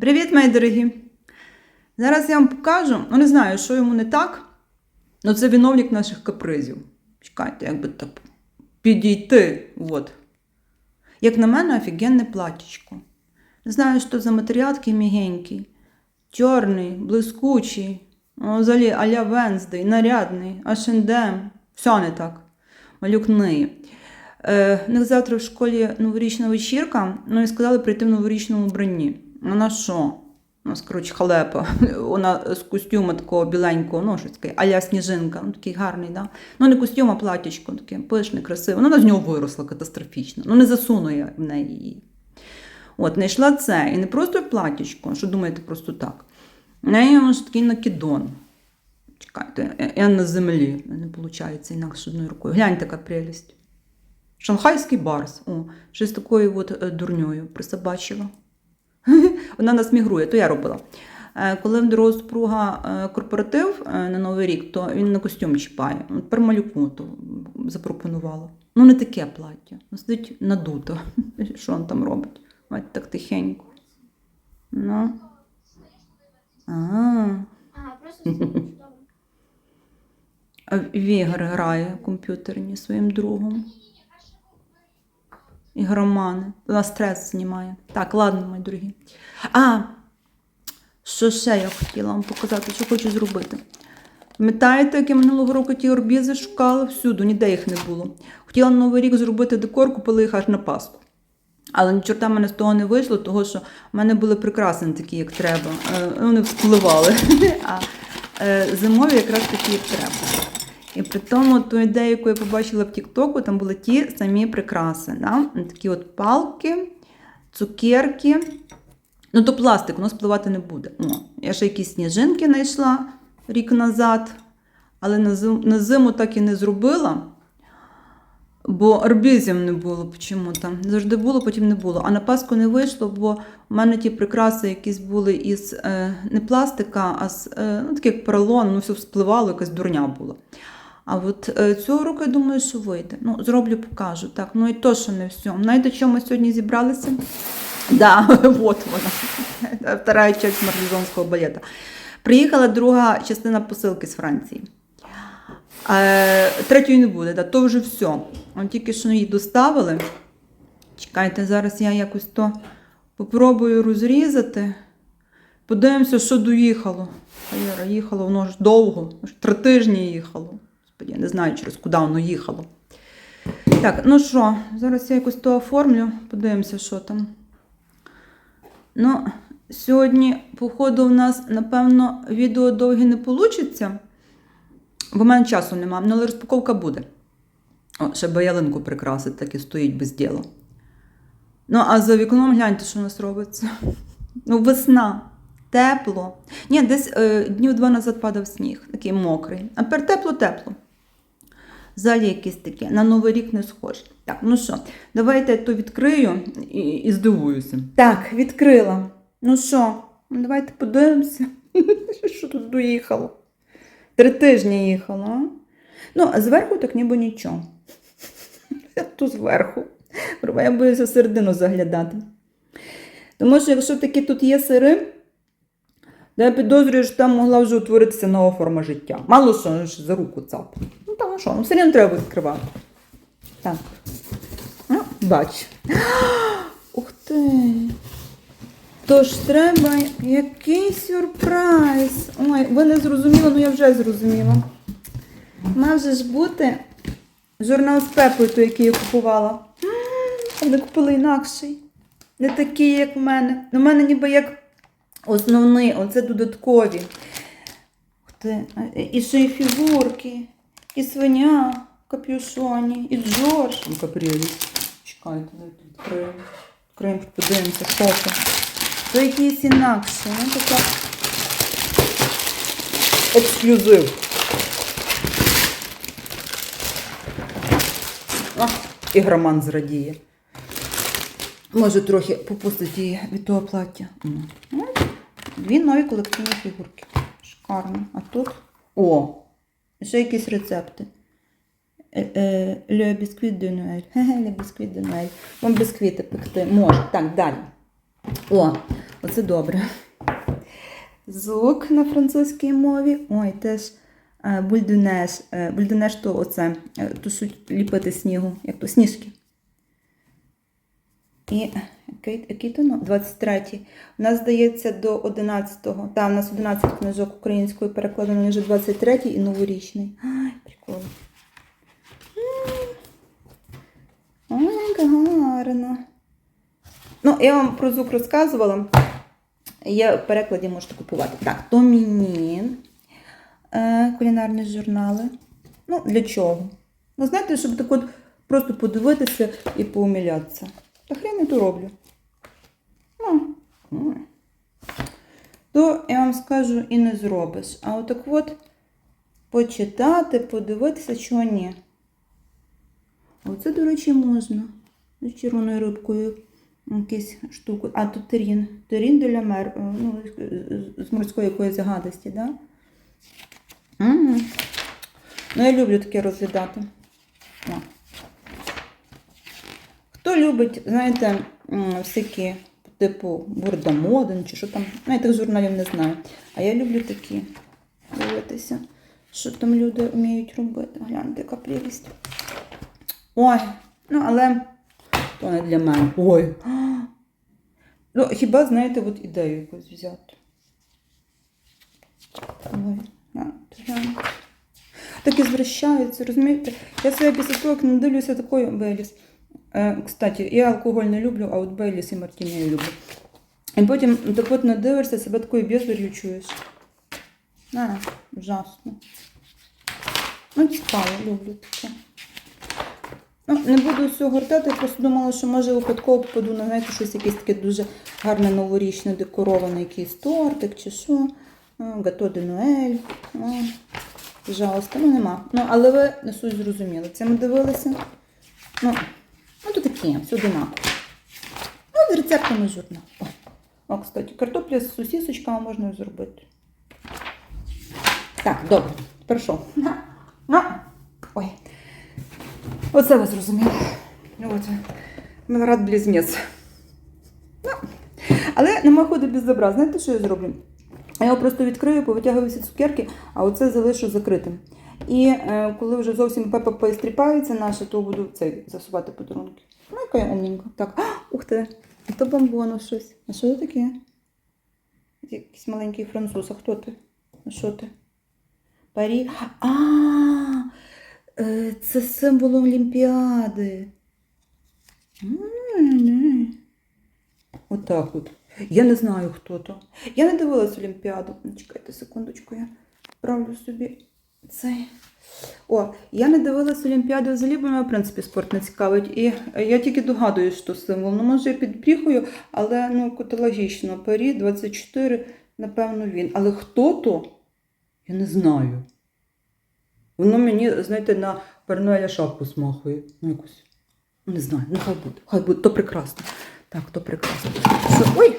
Привіт, мої дорогі! Зараз я вам покажу, ну не знаю, що йому не так, але це виновник наших капризів. Чекайте, як би так підійти. От. Як на мене, офігенне платічко. Не знаю, що за матеріал такий мігенький, чорний, блискучий, ну, взагалі аля Венздей, нарядний, H&M. Все не так. Малюк ниє. Е, у них завтра в школі новорічна вечірка, ну і сказали прийти в новорічному вбранні. Вона що? У нас, коротше, халепа. Вона з костюма такого біленького, ну, щось таке, аля сніжинка, ну такий гарний, да? Ну, не костюм, а платічко, таке пишне, красиве. Ну, вона з нього виросла катастрофічно. Ну, не засуну я в неї її. От, знайшла це. І не просто платічко, що думаєте, просто так. В неї ось такий накидон. Чекайте, я- на землі. У мене виходить інакше одною рукою. Глянь, така прелість. Шанхайський барс. О, щось такою от е, дурньою присобачила. Вона нас мігрує, то я робила. Е, Коли в дорогу супруга е, корпоратив е, на Новий рік, то він на костюм чіпає. Тепер малюку то запропонувала. Ну, не таке плаття. Ну, Сидить надуто. Що він там робить? Бачите, так тихенько. Ну. А, Ага, просто чудово. а в грає комп'ютерні своїм другом. Ігромани. Вона стрес знімає. Так, ладно, мої дорогі. А, що ще я хотіла вам показати, що хочу зробити. Пам'ятаєте, як я минулого року ті орбізи шукала всюди, ніде їх не було. Хотіла на Новий рік зробити декор, купила їх аж на Пасху. Але ні чорта мене з того не вийшло, тому що в мене були прикраси такі, як треба. Е, Вони вспливали. А е, зимові якраз такі, як треба. І при тому ту ідею, яку я побачила в Тіктоку, там були ті самі прикраси. Да? Такі от палки, цукерки. Ну, то пластик, воно спливати не буде. О, я ще якісь сніжинки знайшла рік назад, але на зиму, на зиму так і не зробила. Бо арбізів не було чому-то. Завжди було, потім не було. А на Пасху не вийшло, бо в мене ті прикраси якісь були із е, не пластика, а з е, ну, таке як поролон, ну все вспливало, якась дурня була. А от е, цього року я думаю, що вийде. Ну, зроблю, покажу. Так, ну і то, що не все. Знаєте, чому ми сьогодні зібралися? Да, от вона. Вторая часть марлізонського балета. Приїхала друга частина посилки з Франції. Е, третьої не буде, да, то вже все. Тільки що її доставили. Чекайте, зараз я якось то попробую розрізати. Подивимося, що доїхало. Їхало, воно ж довго, аж три тижні їхало. Я не знаю, через куди воно їхало. Так, ну що, зараз я якось то оформлю, подивимося, що там. Ну, сьогодні, походу, в нас, напевно, відео довге не вийде. Бо в мене часу нема, ну, але розпаковка буде. О, ще би ялинку прикрасити, так і стоїть без діла. Ну, а за вікном гляньте, що у нас робиться. Ну, весна, тепло. Ні, десь е, днів два назад падав сніг, такий мокрий. А тепер тепло-тепло. Взагалі якесь таке, на Новий рік не схоже. Так, ну що, давайте я то відкрию і, і здивуюся. Так, відкрила. Ну що, ну, давайте подивимося, що тут доїхало. Три тижні їхала. а? Ну, а зверху так ніби нічого. Тут зверху. Я боюся середину заглядати. Тому що якщо такі тут є сири, то я підозрюю, що там могла вже утворитися нова форма життя. Мало що за руку цап. Ну там ну що, ну все одно треба відкривати. Так. Ну, бач. Ух ти. Тож треба який сюрприз. Ой, ви не зрозуміли, ну я вже зрозуміла. Мав же ж бути журнал з Пепою, той, який я купувала. Вони купили інакший. Не такий, як в мене. У мене ніби як основний, оце додаткові. І ще й фігурки, і свиня в капюшоні, і Джордж. Ну, прелість. Чекайте, давайте відкриємо. Відкриємо, подивимося, що це. То якийсь інакший. Ну, така... Ексклюзив. А, ігроман зрадіє. Може трохи попустить її від того плаття. Дві нові колекційні фігурки. Шикарно. А тут. О! Ще якісь рецепти. Le biscuit de Noël. Le biscuit de Noël. Вам бісквіти пекти може. Так, далі. О, Оце добре. Звук на французькій мові. Ой, теж е, бульдунеш. Е, Бульдунеш то оце, е, що ліпити снігу, як то сніжки. І який ну, 23-й. У нас здається до 11-го. Так, у нас 11 книжок українською перекладено вже 23-й і новорічний. Ай. Ой, як гарно. Ну, я вам про звук розказувала. Є в перекладі можете купувати. Так, Томінін. Е, кулінарні журнали. Ну, для чого? Ну, знаєте, щоб так от просто подивитися і поумилятися. Та хрен я то роблю. То я вам скажу і не зробиш. А отак от почитати, подивитися, чого ні. Оце, до речі, можна. З червоною рибкою якісь штуку. А тут терін. Терін де ля мер. е, Ну, з- морської якоїсь гадості? Да? Угу. Ну, я люблю таке розглядати. Хто любить, знаєте, всякі, типу, бурдамоден чи що там. Ну, тих журналів не знаю. А я люблю такі дивитися, що там люди вміють робити. Гляньте, яка прелість. Ой, ну але то не для мене. Ой. Ну, хіба, знаєте, от ідею якусь взяти. Ой, на. Так і звращаються, розумієте? Я себе після того, як не дивлюся такою Беліс. Е, кстати, я алкоголь не люблю, а от Беліс і Мартіні я люблю. І потім не дивишся, себе такою бездар'ю чуєш. А, ужасно. Ну, цікаво, люблю таке. Ну, не буду всього гортати, просто думала, що може випадково попаду на знаєте, щось якесь таке дуже гарне новорічне декороване, якийсь тортик чи що. Гато де Ноель. Пожалуйста, ну нема. Ну, але ви не суть зрозуміли. Це ми дивилися. Ну, ну все одинаково. Ну, з рецептами журнал. О, О, кстати, картопля з сосісочками можна зробити. Так, добре. Тепер що? Ой. Оце ви зрозуміли. От. Милорад близнець. Ну, але нема ходу без добра. Знаєте, що я зроблю? Я його просто відкрию, повитягую всі цукерки, а оце залишу закритим. І е, коли вже зовсім пепа поістріпається наша, то буду цей засувати подарунки. Ну, яка я умненька. Так, а, ух ти, то бомбоно щось. А що це таке? Якийсь маленький француз. А хто ти? А що ти? Парі. А, е, це символ Олімпіади. Отак от. Я не знаю, хто то. Я не дивилась Олімпіаду. Чекайте секундочку, я правлю собі цей. О, я не дивилась Олімпіаду бо мене, в принципі, спорт не цікавить. І я тільки догадуюсь, що символ. Ну, може, я підбріхую, але ну, кото логічно. Парі 24, напевно, він. Але хто то? Я не знаю. Воно мені, знаєте, на Пернуеля шапку смахує. Ну, якось. Ну, Не знаю, ну хай буде, хай буде, то прекрасно. Так, то прекрасно. Ой,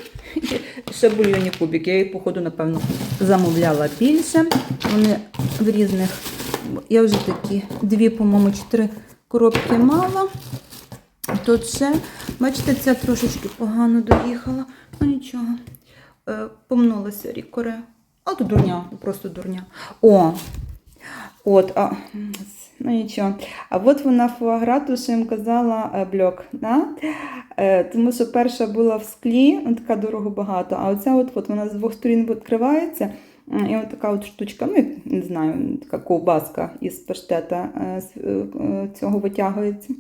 ще бульйонні кубики. Я їх, походу, напевно, замовляла більше. Вони в різних. Я вже такі дві, по-моєму, чотири коробки мала. Тут ще, бачите, ця трошечки погано доїхала. Ну нічого. Е, помнулася рікоре. А то дурня, просто дурня. О, От, а, ну нічого. А от вона фуагра, то, що їм казала е, бльок. Да? Е, тому що перша була в склі, ну, така дорого багато, а оця от, от вона з двох сторін відкривається. І от така от штучка, ну, не знаю, така ковбаска із паштета е, цього витягується.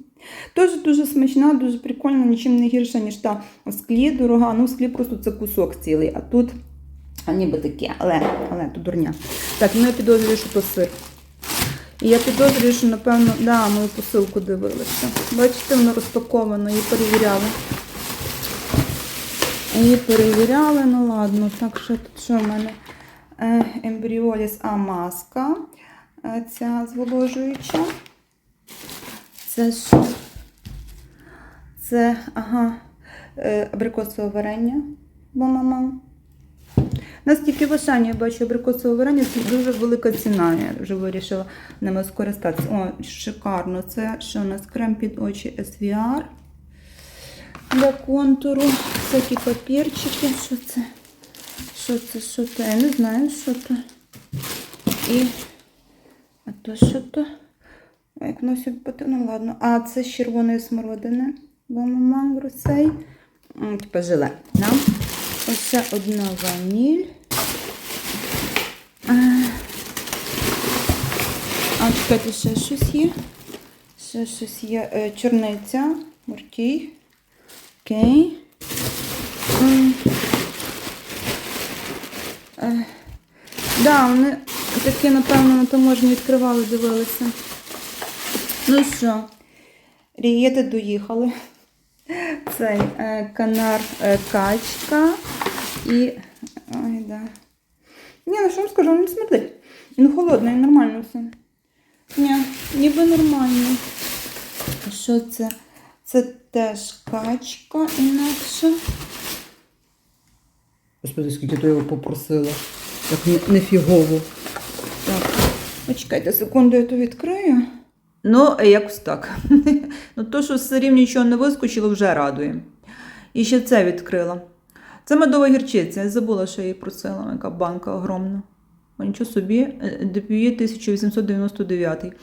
Теж дуже смачна, дуже прикольна, нічим не гірша, ніж та склі дорога. Ну, в склі просто це кусок цілий, а тут ніби таке, але, але то дурня. Так, ну я підозрюю, що то сир. І я підозрюю, що, напевно, да, мою посилку дивилися. Бачите, воно розпаковано, її перевіряли. Її перевіряли, ну ладно, так що тут що в мене? Е, Ембріоліс А маска. е, Ця зволожуюча. Це що? Це, ага, е, абрикосове варення. Бо мама. Нас тільки в Ашані я бачу абрикосове варення, це дуже велика ціна. Я вже вирішила ними скористатися. О, шикарно. Це що у нас крем під очі SVR. для контуру. Всякі папірчики. Що це? Що це? Що це? Я не знаю, що це. І. А то що то? Як воно бути? Ну ладно. А це з червоної смородини. Бомамангру цей. М, Типа желе. Да? Ось це одна ваніль. А, чекайте, ще щось є. Ще щось є. Е, Чорниця. Моркій. Окей. Е, Да, вони такі, напевно, на таможні відкривали, дивилися. Ну що, рієти доїхали. Цей е, канар качка і. Ой, да. Ні, ну що вам скажу, він не смердить. Він холодний, нормально все. Ні, ніби нормально. Що це? Це теж качка інакше. Господи, скільки ти його попросила. Не- нефігово. Так, почекайте секунду, я то відкрию. Ну, якось так. ну, то, що з сирів нічого не вискочило, вже радує. І ще це відкрила. Це медова гірчиця. Я забула, що я її просила. Яка банка огромна. О, нічого собі, е, 1899.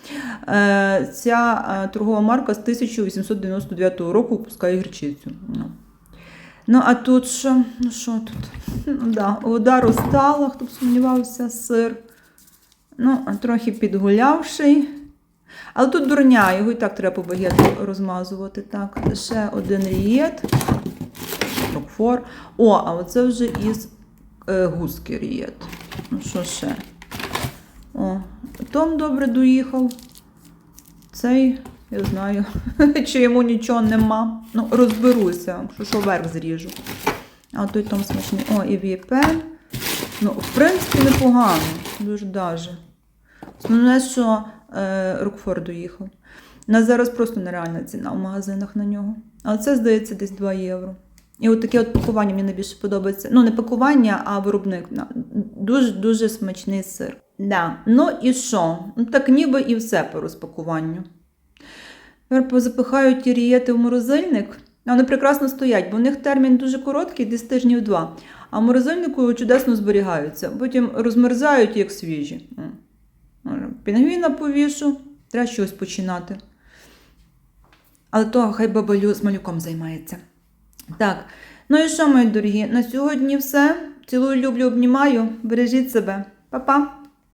Е, Ця е, торгова марка з 1899 року випускає гірчицю. Ну. Ну, а тут що? Ну, що тут? Ну, да, вода розтала, хто б сумнівався, сир. Ну, трохи підгулявший. Але тут дурня, його і так треба по багету розмазувати. Так, ще один рієт. Рокфор. О, а оце вже із е, гуски. Ну, що ще? О, Том добре доїхав. Цей, я знаю, чи йому нічого нема. Ну, розберуся, якщо що верх зріжу. А той Том смачний. О, і віпен. Ну, в принципі, непогано. Дуже даже. Основне, що е, Рокфор доїхав. У зараз просто нереальна ціна в магазинах на нього. А це, здається, десь 2 євро. І от таке от пакування мені найбільше подобається. Ну, не пакування, а виробник. Дуже-дуже смачний сир. Да. Ну і що? Ну, так ніби і все по розпакуванню. Тепер позапихаю ті рієти в морозильник. Вони прекрасно стоять, бо в них термін дуже короткий, десь тижнів два. А в морозильнику чудесно зберігаються. Потім розмерзають, як свіжі. Пінгвіна повішу, треба щось починати. Але того хай бабалю з малюком займається. Так, ну і що, мої дорогі, на сьогодні все. Цілую, люблю, обнімаю. Бережіть себе. Па-па!